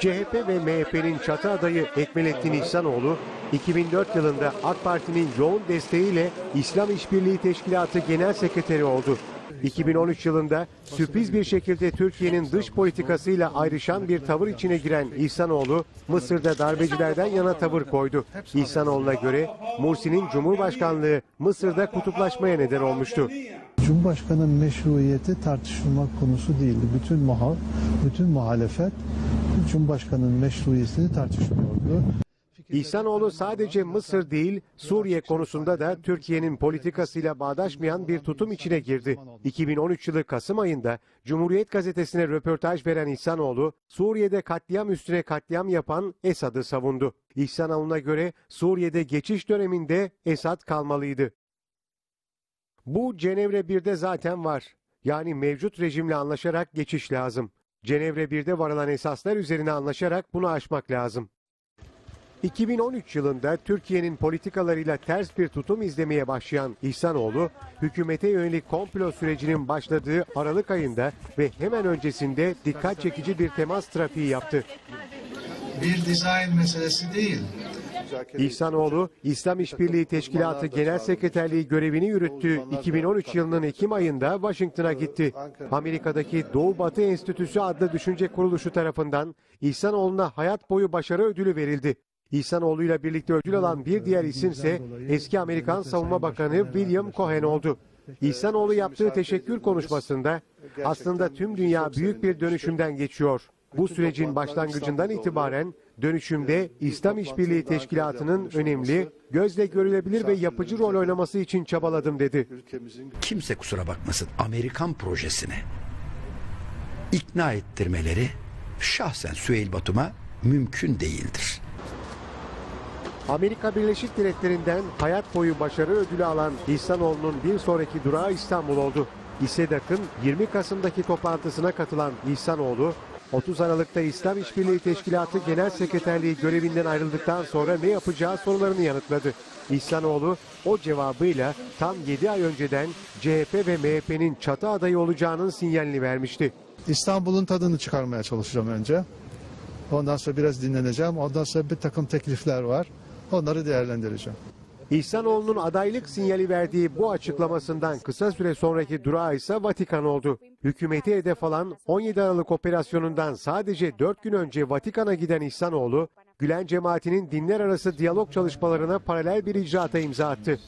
CHP ve MHP'nin çatı adayı Ekmelettin İhsanoğlu, 2004 yılında AK Parti'nin yoğun desteğiyle İslam İşbirliği Teşkilatı Genel Sekreteri oldu. 2013 yılında sürpriz bir şekilde Türkiye'nin dış politikasıyla ayrışan bir tavır içine giren İhsanoğlu, Mısır'da darbecilerden yana tavır koydu. İhsanoğlu'na göre Mursi'nin Cumhurbaşkanlığı Mısır'da kutuplaşmaya neden olmuştu. Cumhurbaşkanının meşruiyeti tartışılmak konusu değildi. Bütün muha, bütün muhalefet Cumhurbaşkanının meşruiyetini tartışmıyordu. İhsanoğlu sadece Mısır değil, Suriye konusunda da Türkiye'nin politikasıyla bağdaşmayan bir tutum içine girdi. 2013 yılı Kasım ayında Cumhuriyet Gazetesi'ne röportaj veren İhsanoğlu, Suriye'de katliam üstüne katliam yapan Esad'ı savundu. İhsanoğlu'na göre Suriye'de geçiş döneminde Esad kalmalıydı. Bu Cenevre 1'de zaten var. Yani mevcut rejimle anlaşarak geçiş lazım. Cenevre 1'de varılan esaslar üzerine anlaşarak bunu aşmak lazım. 2013 yılında Türkiye'nin politikalarıyla ters bir tutum izlemeye başlayan İhsanoğlu, hükümete yönelik komplo sürecinin başladığı Aralık ayında ve hemen öncesinde dikkat çekici bir temas trafiği yaptı. bir dizayn meselesi değil. İhsanoğlu, İslam İşbirliği Teşkilatı Genel Sekreterliği görevini yürüttüğü 2013 yılının Ekim ayında Washington'a gitti. Amerika'daki Doğu Batı Enstitüsü adlı düşünce kuruluşu tarafından İhsanoğlu'na hayat boyu başarı ödülü verildi. İhsanoğlu'yla birlikte ödül alan bir diğer isimse eski Amerikan Savunma Bakanı William Cohen oldu. İhsanoğlu yaptığı teşekkür konuşmasında aslında tüm dünya büyük bir dönüşümden geçiyor. Bu sürecin başlangıcından itibaren dönüşümde İslam İşbirliği Teşkilatı'nın önemli, gözle görülebilir ve yapıcı rol oynaması için çabaladım dedi. kimse kusura bakmasın Amerikan projesine ikna ettirmeleri şahsen Süheyl Batum'a mümkün değildir. Amerika Birleşik Devletleri'nden hayat boyu başarı ödülü alan İhsanoğlu'nun bir sonraki durağı İstanbul oldu. İSEDAK'ın 20 Kasım'daki toplantısına katılan İhsanoğlu, 30 Aralık'ta İslam İşbirliği Teşkilatı Genel Sekreterliği görevinden ayrıldıktan sonra ne yapacağı sorularını yanıtladı. İhsanoğlu o cevabıyla tam 7 ay önceden CHP ve MHP'nin çatı adayı olacağının sinyalini vermişti. İstanbul'un tadını çıkarmaya çalışacağım önce. Ondan sonra biraz dinleneceğim. Ondan sonra bir takım teklifler var. Onları değerlendireceğim. İhsanoğlu'nun adaylık sinyali verdiği bu açıklamasından kısa süre sonraki durağı ise Vatikan oldu. Hükümeti hedef alan 17 Aralık operasyonundan sadece 4 gün önce Vatikan'a giden İhsanoğlu, Gülen cemaatinin dinler arası diyalog çalışmalarına paralel bir icraata imza attı.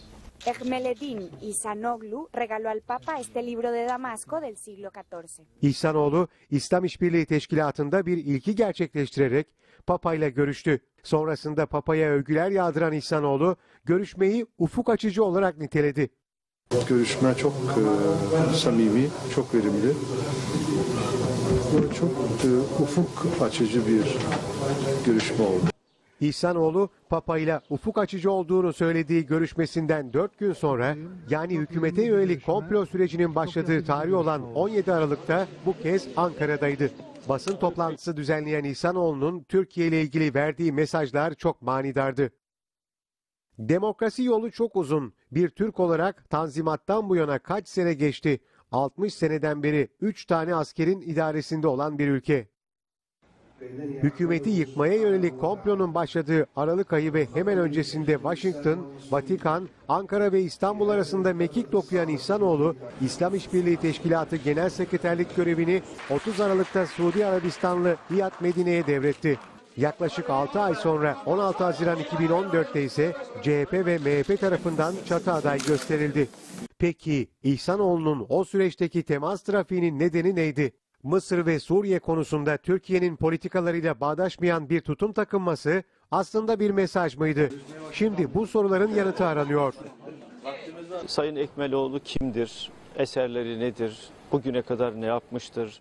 Ejmeledin Isanoglu regaló al Papa este libro de Damasco del siglo XIV. İhsanoğlu, İslam İşbirliği Teşkilatı'nda bir ilki gerçekleştirerek Papa ile görüştü. Sonrasında Papa'ya övgüler yağdıran İhsanoğlu, görüşmeyi ufuk açıcı olarak niteledi. Görüşme çok e, samimi, çok verimli. Ve çok e, ufuk açıcı bir görüşme oldu. İhsanoğlu, Papa ile ufuk açıcı olduğunu söylediği görüşmesinden 4 gün sonra, yani hükümete yönelik komplo sürecinin başladığı tarih olan 17 Aralık'ta bu kez Ankara'daydı. Basın toplantısı düzenleyen İhsanoğlu'nun Türkiye ile ilgili verdiği mesajlar çok manidardı. Demokrasi yolu çok uzun. Bir Türk olarak Tanzimat'tan bu yana kaç sene geçti? 60 seneden beri 3 tane askerin idaresinde olan bir ülke. Hükümeti yıkmaya yönelik komplonun başladığı Aralık ayı ve hemen öncesinde Washington, Vatikan, Ankara ve İstanbul arasında mekik dokuyan İhsanoğlu, İslam İşbirliği Teşkilatı Genel Sekreterlik görevini 30 Aralık'ta Suudi Arabistanlı İyad Medine'ye devretti. Yaklaşık 6 ay sonra 16 Haziran 2014'te ise CHP ve MHP tarafından çatı aday gösterildi. Peki İhsanoğlu'nun o süreçteki temas trafiğinin nedeni neydi? Mısır ve Suriye konusunda Türkiye'nin politikalarıyla bağdaşmayan bir tutum takınması aslında bir mesaj mıydı? Şimdi bu soruların yanıtı aranıyor. Sayın Ekmeloğlu kimdir? Eserleri nedir? Bugüne kadar ne yapmıştır?